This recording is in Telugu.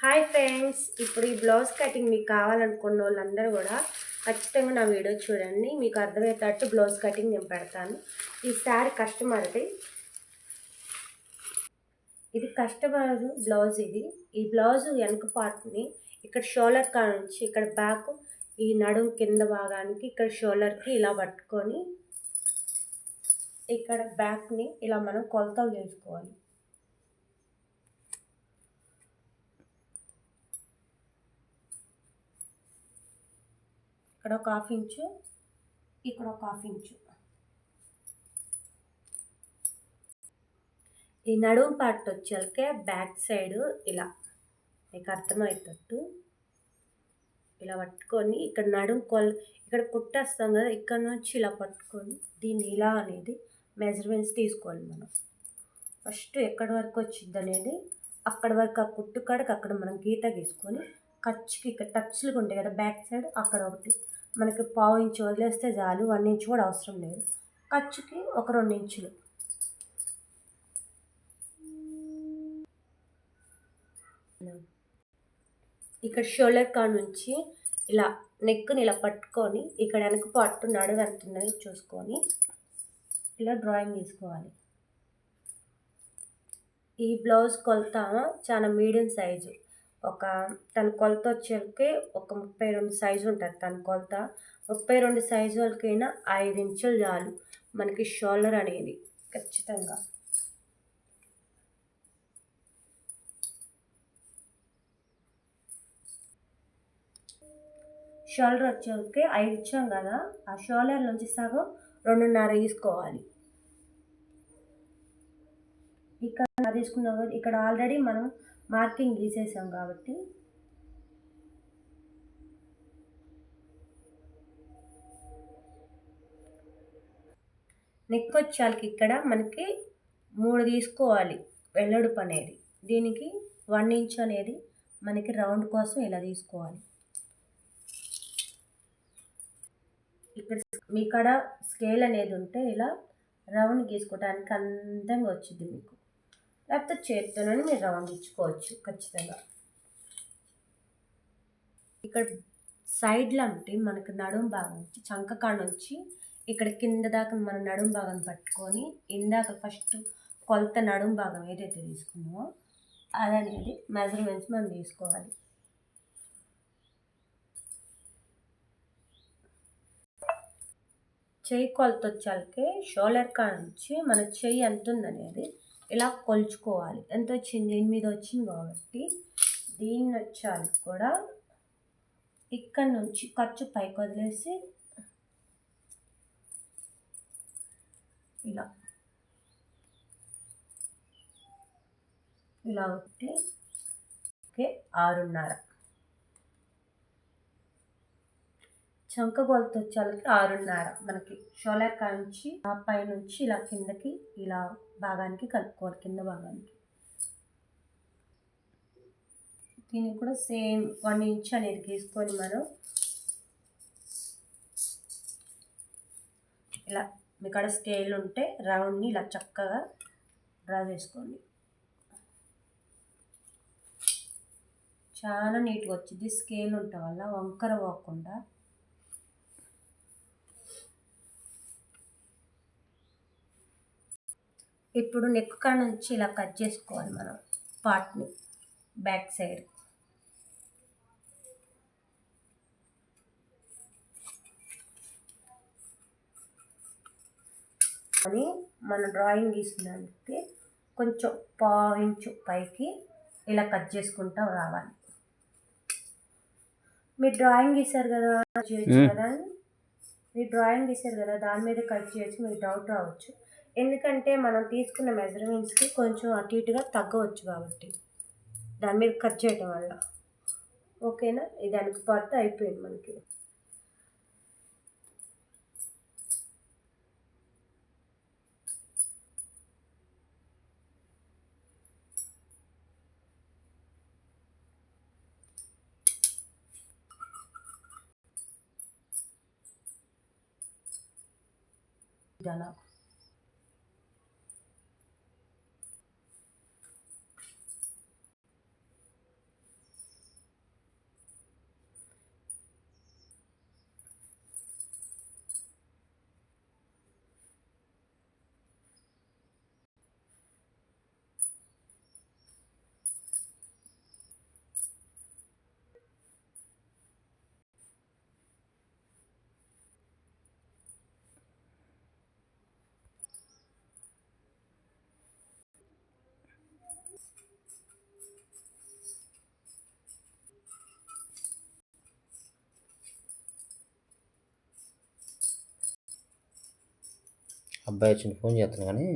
హాయ్ ఫ్రెండ్స్ ఇప్పుడు ఈ బ్లౌజ్ కటింగ్ మీకు కావాలనుకున్న వాళ్ళందరూ కూడా ఖచ్చితంగా నా వీడియో చూడండి. మీకు అర్థమయ్యేటట్టు బ్లౌజ్ కటింగ్ నేను పెడతాను. ఈ శారీ కస్టమర్ది. ఇది కస్టమర్ బ్లౌజ్ ఇది. ఈ బ్లౌజ్ వెనక పార్ట్ని ఇక్కడ షోలర్ కా నుంచి ఇక్కడ బ్యాక్ ఈ నడుము కింద భాగానికి ఇక్కడ షోలర్కి ఇలా పట్టుకొని ఇక్కడ బ్యాక్ని ఇలా మనం కొలతలు చేసుకోవాలి. ఇక్కడ ఒక హాఫ్ ఇంచు ఇక్కడ ఒక హాఫ్ ఇంచు. ఈ నడుము పార్ట్ వచ్చాకే బ్యాక్ సైడ్ ఇలా మీకు అర్థమవుతట్టు ఇలా పట్టుకొని ఇక్కడ నడుము కొల్ ఇక్కడ కుట్టేస్తాం కదా ఇక్కడ నుంచి ఇలా పట్టుకొని దీన్ని ఇలా అనేది మెజర్మెంట్స్ తీసుకోవాలి మనం. ఫస్ట్ ఎక్కడి వరకు వచ్చింది అనేది అక్కడ వరకు ఆ కుట్టు కాడకి అక్కడ మనం గీత గీసుకొని ఖర్చుకి ఇక్కడ టచ్లుగా ఉంటాయి కదా బ్యాక్ సైడ్ అక్కడ ఒకటి. మనకి పావు ఇంచు వదిలేస్తే చాలు వన్ ఇంచు కూడా అవసరం లేదు. ఖర్చుకి ఒక రెండు ఇంచులు. ఇక్కడ షోల్డర్ కా నుంచి ఇలా నెక్ని ఇలా పట్టుకొని ఇక్కడ వెనక పట్టు నడువు ఎంత చూసుకొని ఇలా డ్రాయింగ్ తీసుకోవాలి. ఈ బ్లౌజ్ కొలత చాలా మీడియం సైజు. ఒక తన కొలత వచ్చేకి ఒక ముప్పై రెండు సైజు ఉంటుంది తన కొలత. ముప్పై రెండు సైజు వాళ్ళకైనా ఐదు ఇంచులు చాలు మనకి షోల్డర్ అనేది ఖచ్చితంగా. షోల్డర్ వచ్చేకి ఐదు ఇచ్చాం కదా ఆ షోల్డర్ నుంచి సగం రెండున్నర తీసుకోవాలి. ఇక్కడ తీసుకున్నాం ఇక్కడ ఆల్రెడీ మనం మార్కింగ్ గీసేసాం కాబట్టి. నెక్ వచ్చాలకి ఇక్కడ మనకి మూడు తీసుకోవాలి వెల్లడుపు అనేది. దీనికి వన్ ఇంచ్ అనేది మనకి రౌండ్ కోసం ఇలా తీసుకోవాలి. ఇక్కడ మీ కాడ స్కేల్ అనేది ఉంటే ఇలా రౌండ్ గీసుకోవడానికి అందంగా వచ్చింది మీకు. లేకపోతే చేత్తోనే మీరు రౌండ్ ఇచ్చుకోవచ్చు ఖచ్చితంగా. ఇక్కడ సైడ్లో అంటే మనకు నడుము భాగం నుంచి చంకకాడ నుంచి ఇక్కడ కింద దాకా మన నడుము భాగం పట్టుకొని ఇందాక ఫస్ట్ కొలత నడుము భాగం ఏదైతే తీసుకున్నామో అదనేది మెజర్మెంట్స్ మనం తీసుకోవాలి. చెయ్యి కొలత వచ్చాకే షోల్డర్ కాడ నుంచి మన చెయ్యి ఎంత ఉందనేది ఇలా కొలుచుకోవాలి. ఎంత వచ్చింది? ఎనిమిది వచ్చింది కాబట్టి దీన్ని వచ్చాలి కూడా. ఇక్కడ నుంచి ఖర్చు పైకి వదిలేసి ఇలా. ఇలా ఒకటి. ఓకే ఆరున్నర. చంక కొలత వచ్చేళ్ళకి ఆరున్నర మనకి షోలర్ కాంచి ఆ పై నుంచి ఇలా కిందకి ఇలా భాగానికి కలుపుకోవాలి కింద భాగానికి. దీనికి కూడా సేమ్ వన్ ఇంచ్ అనేది గీసుకొని మనం ఇలా మీ కాడ స్కేల్ ఉంటే రౌండ్ని ఇలా చక్కగా డ్రా చేసుకోండి. చాలా నీట్గా వచ్చింది. స్కేల్ ఉండటం వల్ల వంకర పోకుండా ఇప్పుడు నెక్ కాడ నుంచి ఇలా కట్ చేసుకోవాలి మనం పార్ట్ని బ్యాక్ సైడ్ అని మన డ్రాయింగ్ గీసినందుకే కొంచెం పాయించు పైకి ఇలా కట్ చేసుకుంటూ రావాలి. మీరు డ్రాయింగ్ గీశారు కదా చేయొచ్చు కదా మీరు డ్రాయింగ్ గీశారు కదా దాని మీద కట్ చేయొచ్చు మీకు డౌట్ రావచ్చు. ఎందుకంటే మనం తీసుకున్న మెజర్మెంట్స్కి కొంచెం అటు ఇటుగా తగ్గవచ్చు కాబట్టి. దాని మీద కట్ చేయటం వల్ల. ఓకేనా? ఇది వెనక అయిపోయింది మనకి. ఇదలా అబ్బాయి వచ్చిన ఫోన్ చేస్తాను కానీ